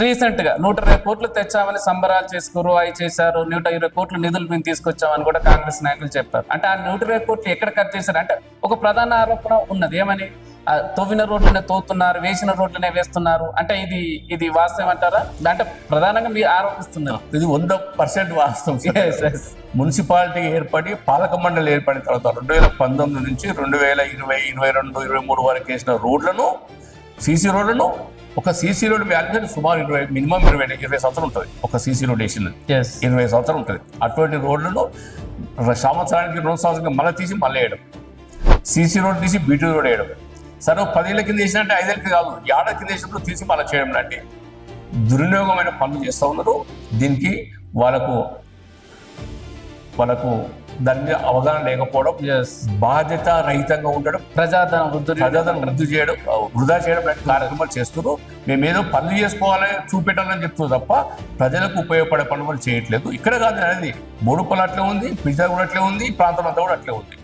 రీసెంట్గా నూట ఇరవై కోట్లు తెచ్చామని సంబరాలు చేసుకోరు అవి చేశారు నూట ఇరవై కోట్లు నిధులు మేము తీసుకొచ్చామని కూడా కాంగ్రెస్ నాయకులు చెప్పారు. అంటే ఆ నూట ఇరవై కోట్లు ఎక్కడ ఖర్చు చేశారు? అంటే ఒక ప్రధాన ఆరోపణ ఉన్నది. ఏమని? తవ్విన రోడ్లనే తోతున్నారు వేసిన రోడ్లనే వేస్తున్నారు. అంటే ఇది ఇది వాస్తవం అంటారా? అంటే ప్రధానంగా మీరు ఆరోపిస్తున్నారు. ఇది వంద పర్సెంట్ వాస్తవం. మున్సిపాలిటీ ఏర్పడి పాలక మండలి ఏర్పడిన తర్వాత రెండు వేల పంతొమ్మిది నుంచి రెండు వేల ఇరవై ఇరవై రెండు ఇరవై మూడు వరకు వేసిన రోడ్లను సీసీ రోడ్లను ఒక సీసీ రోడ్ వాల్యూ సుమారు ఇరవై మినిమం ఇరవై ఇరవై సంవత్సరం ఉంటుంది. ఒక సీసీ రోడ్ వేసిన ఇరవై సంవత్సరం ఉంటుంది. అటువంటి రోడ్లను సంవత్సరానికి రెండు సంవత్సరానికి మళ్ళీ తీసి మళ్ళీ వేయడం. సీసీ రోడ్ తీసి బీటీ రోడ్ వేయడం. సరే ఓ పదేళ్ళ కింద వేసినట్టే ఐదేళ్ళకి కాదు ఏడాది కింద వేసినప్పుడు తీసి మళ్ళీ చేయడం లాంటి దుర్వినియోగమైన పనులు చేస్తూ ఉన్నారు. దీనికి వాళ్ళకు వాళ్ళకు దాని మీద అవగాహన లేకపోవడం బాధ్యత రహితంగా ఉండడం ప్రజాధనం వృద్ధి ప్రజాధనం రద్దు చేయడం వృధా చేయడం లాంటి కార్యక్రమాలు చేస్తున్నారు. మేమేదో పనులు చేసుకోవాలని చూపెట్టాలని చెప్తున్నారు తప్ప ప్రజలకు ఉపయోగపడే పనులు చేయట్లేదు. ఇక్కడ కాదు అనేది బోడుపల్లి అట్లే ఉంది పిజ్జా కూడా అట్లే ఉంది ప్రాంతం అంతా కూడా అట్లే ఉంది.